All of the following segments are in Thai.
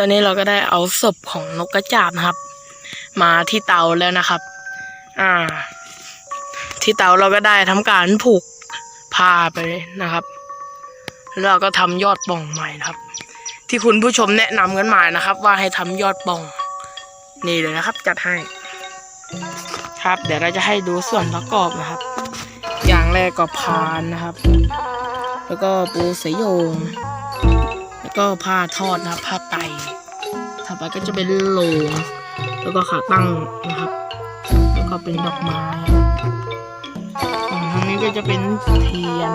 อนนี้เราก็ได้เอาศพของนกกระจาบนะครับ มาที่เตาแล้วนะครับ อ่า ที่เตาเราก็ได้ทำการผูกผ้าไปนะครับ แล้วเราก็ทำยอดป่องใหม่นะครับ ที่คุณผู้ชมแนะนำกันมานะครับ ว่าให้ทำยอดป่อง นี่เลยนะครับ จัดให้ ครับ เดี๋ยวเราจะให้ดูส่วนประกอบนะครับ อย่างแรกก็พานนะครับ แล้วก็ปูสยโยง แล้วก็ผ้าทอดนะครับผ้าไตถัดไปก็จะเป็นโลงแล้วก็ขาตั้งนะครับ แล้วก็เป็นดอกไม้ฝั่งทางนี้ก็จะเป็นเทียน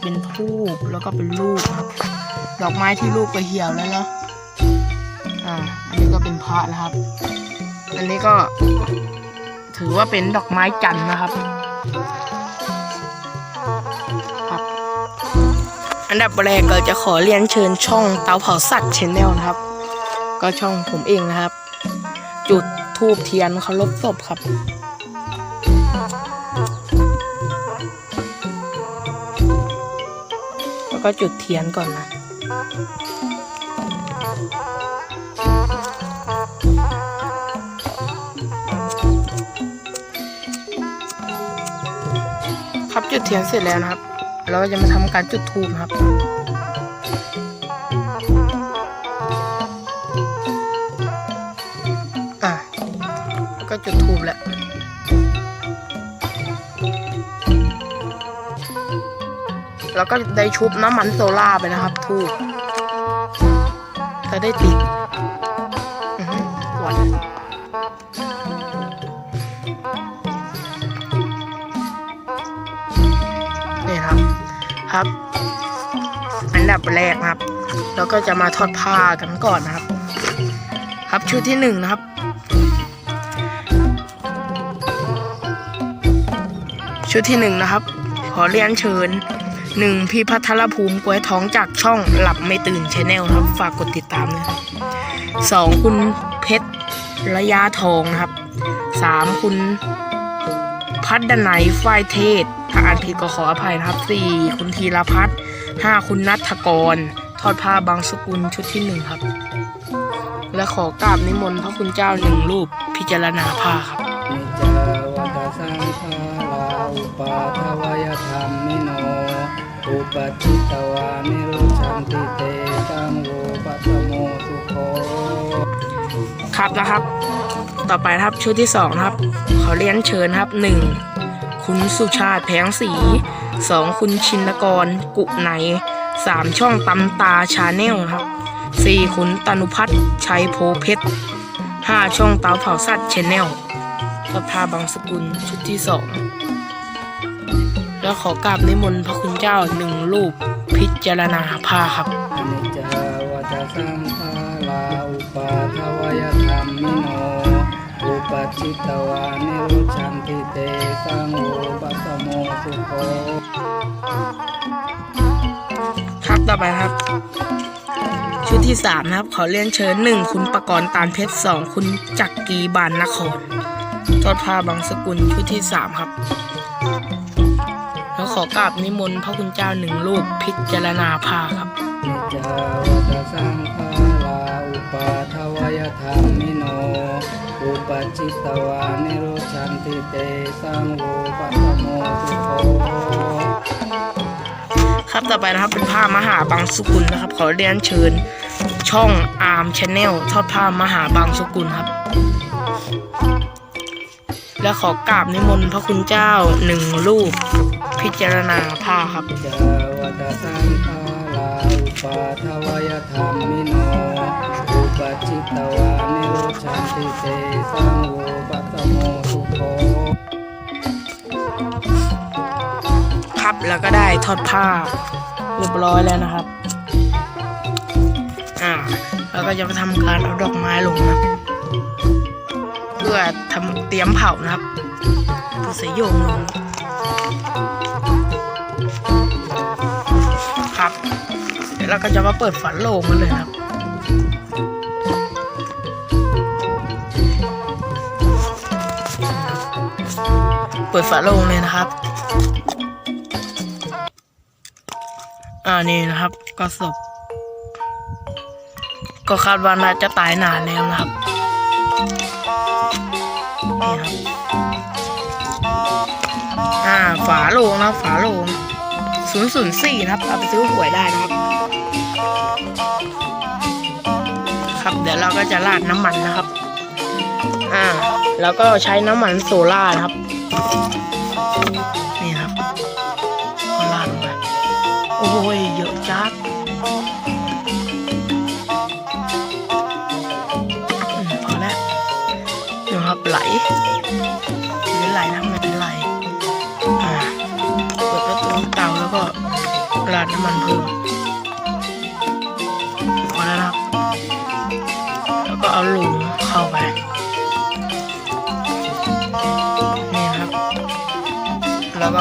เป็นทูบแล้วก็เป็นลูกครับดอกไม้ที่ลูกก็เหี่ยวแล้วเนาะอ่า อันนี้ก็เป็นพระนะครับ อันนี้ก็ถือว่าเป็นดอกไม้จันทร์นะครับ อันดับแรกก็จะขอเรียนเชิญช่องเตาเผาสัตว์ชแนลนะครับ ก็ช่องผมเองนะครับ จุดทูบเทียนเคารพศพครับ แล้วก็จุดเทียนก่อนนะครับจุดเทียนเสร็จแล้วนะครับ เราก็จะมาทำการจุดธูปครับอะแล้วก็จุดธูปแล้วแล้วก็ได้ชุบน้ำมันโซล่าไปนะครับทูบจะได้ติดอือหือหวานนี่ครับ ครับ อันดับแรกนะครับ เราก็จะมาทอดผ้ากันก่อนนะครับ ครับชุดที่หนึ่งนะครับชุดที่หนึ่งนะครับ ขอเรียนเชิญหนึ่งพี่พัทรภูมิกล้วยท้องจากช่องหลับไม่ตื่นชแนลครับ ฝากกดติดตามนะครับสองคุณเพชรระยะทองนะครับสามคุณพัฒดนัยฝ้ายเทศ ถ้าอ่านผิดก็ขออภัยนะครับสี่คุณธีรพัฒน์ห้าคุณนัทกร ทอดผ้าบางสกุลชุดที่หนึ่งครับ และขอกราบนิมนต์พระคุณเจ้าหนึ่งรูปพิจารณาผ้าครับนิจาวัตสังขาราอุปาทวยธรรมมิโน อุปจิตตวานิรุชันติเตตังโวปัสสโมสุโคครับนะครับ ต่อไปนะครับชุดที่สองนะครับ ขอเรียนเชิญครับหนึ่ง คุณสุชาติแผงสีสองคุณชินกร กุไหนสามช่องตำตาชาแนลครับสี่คุณตนุพัฒน์ชัยโพเพชรห้าช่องเตาเผาสัตว์ชแนลพระพาบางสกุลชุดที่สองแล้วขอกราบนิมนต์พระคุณเจ้าหนึ่งรูปพิจารณาผ้าครับอนิจจาวัตสังขาราอุปาทวยธรรมโน อุปจิตตวานิรุชันติเตตังโวปัสโมสุโคครับต่อไปครับ ชุดที่สามนะครับ ขอเรียนเชิญหนึ่งคุณประกรณ์ตาลเพชรสองคุณจักรีบานนครทอดผ้าบางสกุลชุดที่สามครับแล้วขอกราบนิมนต์พระคุณเจ้าหนึ่งรูปพิจารณาผ้าครับจาวตสังขาราอุปาทวยธรรมิโน อุปจิตตวานิโรชันติเตสังโวปัสสโมสุโคครับต่อไปนะครับเป็นผ้ามหาบางสกุลนะครับ ขอเรียนเชิญช่องอาร์มชาแนลทอดผ้ามหาบางสกุลครับ และขอกราบนิมนต์พระคุณเจ้าหนึ่งรูป พิจารณาผ้าครับจาวัตสังขาราอุปาทวายธรรมิโนอุปจิตตวานิโรชันติเตสังโวปัสสโมสุโคครับแล้วก็ได้ทอดผ้าเรียบร้อยแล้วนะครับ อ่าแล้วก็จะมาทำการเอาดอกไม้ลงนะเพื่อทำเตรียมเผานะครับตัวสายโยงลง ยวเราก็จะมาเปิดฝาโลงกันเลยครับเปิดฝาโลงเลยนะครับ อ่านี่นะครับ ก็ศพก็คาดว่าน่าจะตายนานแล้วนะครับนี่ครับอ่าฝาโลงนะฝาโลง004นะครับ เอาไปซื้อหวยได้นะครับ เดี๋ยวเราก็จะราดน้ำมันนะครับ อ่า แล้วก็ใช้น้ำมันโซล่านะครับ นี่ครับก็ราดลงไปโอ้ยเยอะจัดอืมพอแล้วดูครับไหลไม่เป็นไรนะไม่เป็นไรอ่าเปิดประตูเตาแล้วก็ราดน้ำมันเพิ่ม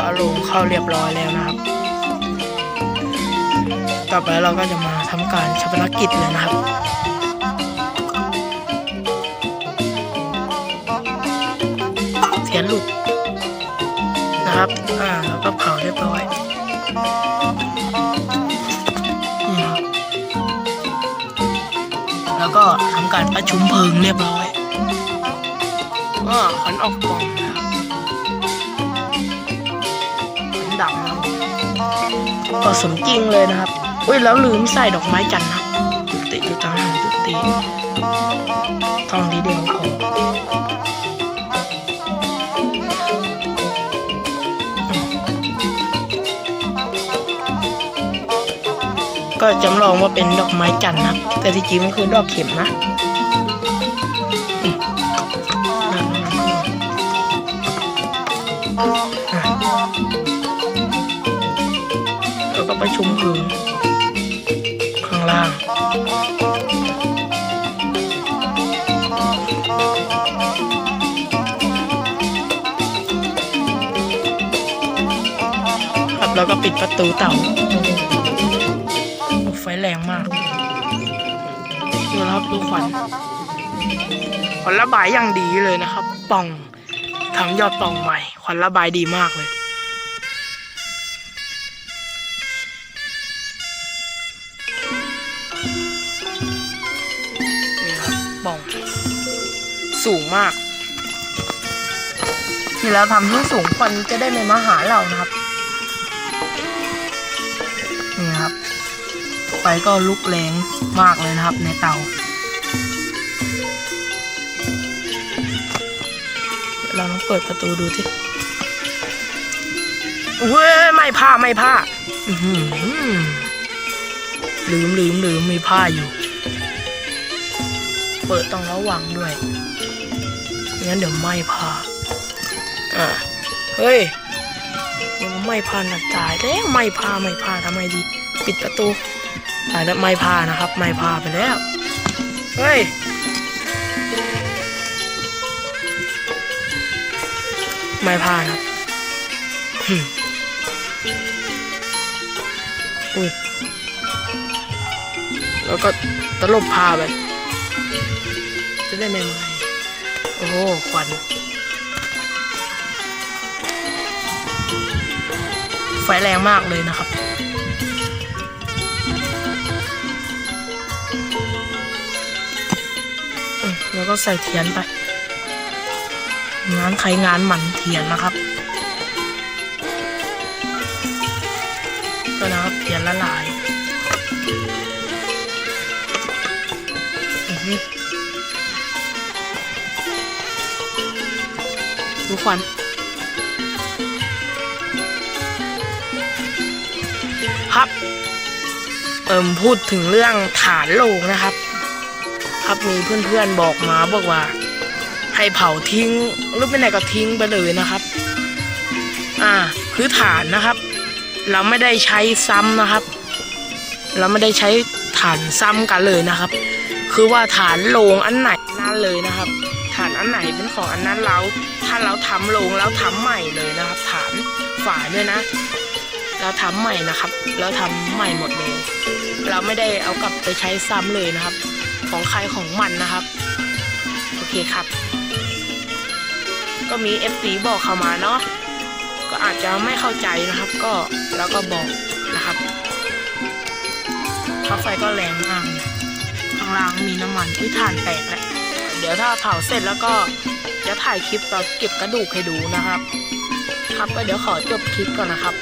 ล้วก็เอาหลุมเข้าเรียบร้อยแล้วนะครับ ต่อไปเราก็จะมาทำการชาปนกิจเลยนะครับเทียนหลุดนะครับ อ่าแล้วก็เผาเรียบร้อยแล้วก็ทำการประชุมเพลิงเรียบร้อยก็ขวัญออกกล่อง ก็สมจริงเลยนะครับอุ้ยแล้วลืมใส่ดอกไม้จันทร์นะจุติอยู่ตามหาจุติทองทีเดียวพอก็จำลองว่าเป็นดอกไม้จันทร์นะแต่ที่จริงมันคือดอกเข็มนะ ประชุมเพลิงข้างล่าง ครับแล้วก็ปิดประตูเต่าไฟแรงมากดูครับดูควันควันระบายอย่างดีเลยนะครับป่องทำยอดป่องใหม่ควันระบายดีมากเลย สูงมากนี่แล้วทำที่สูงควันจะได้ไม่มาหาเรานะครับ นี่ครับ ไฟก็ลุกแรงมากเลยนะครับในเตาเดี๋ยวเราลองเปิดประตูดูสิเว้ยไม่ผ้าไม่ผ้าลืมลืมลืมมีผ้าอยู่ เปิดต้องระวังด้วย งั้นเดี๋ยวไหม้ผ้าอ่าเฮ้ยยังไม่พาหนักตายแล้วไม่พาไม่พาทำไมดี ปิดประตูตายแล้วไม่พานะครับไม่พาไปแล้วเฮ้ยไม่พานะครับอุ้ยแล้วก็ตลบพาไปจะได้ไม่ไหม โอ้ควันไฟแรงมากเลยนะครับ แล้วก็ใส่เทียนไป งานใครงานหมันเทียนนะครับก็นะครับเทียนละลาย อือ หือดูคนครับ เอิมพูดถึงเรื่องฐานโลงนะครับ ครับมีเพื่อนๆบอกมาบอกว่า ให้เผาทิ้งหรือไม่ไหนก็ทิ้งไปเลยนะครับ อ่าคือฐานนะครับ เราไม่ได้ใช้ซ้ำนะครับ เราไม่ได้ใช้ฐานซ้ำกันเลยนะครับ คือว่าฐานโลงอันไหน นั่นเลยนะครับ ฐานอันไหนเป็นของอันนั้นเราถ้าเราทำโลงแล้วทำใหม่เลยนะครับ ฐานฝาด้วยนะ เราทำใหม่นะครับ เราทำใหม่หมดเลย เราไม่ได้เอากลับไปใช้ซ้ำเลยนะครับ ของใครของมันนะครับ โอเคครับ ก็มี FC บอกเข้ามาเนาะก็อาจจะไม่เข้าใจนะครับ ก็แล้วก็บอกนะครับค่าไฟก็แรงมากเลยางล่างมีน้ำมันอุ้ยถ่านแตกแล้ว เดี๋ยวถ้าเผาเสร็จแล้วก็จะถ่ายคลิปแบบเก็บกระดูกให้ดูนะครับ ครับก็เดี๋ยวขอจบคลิปก่อนนะครับ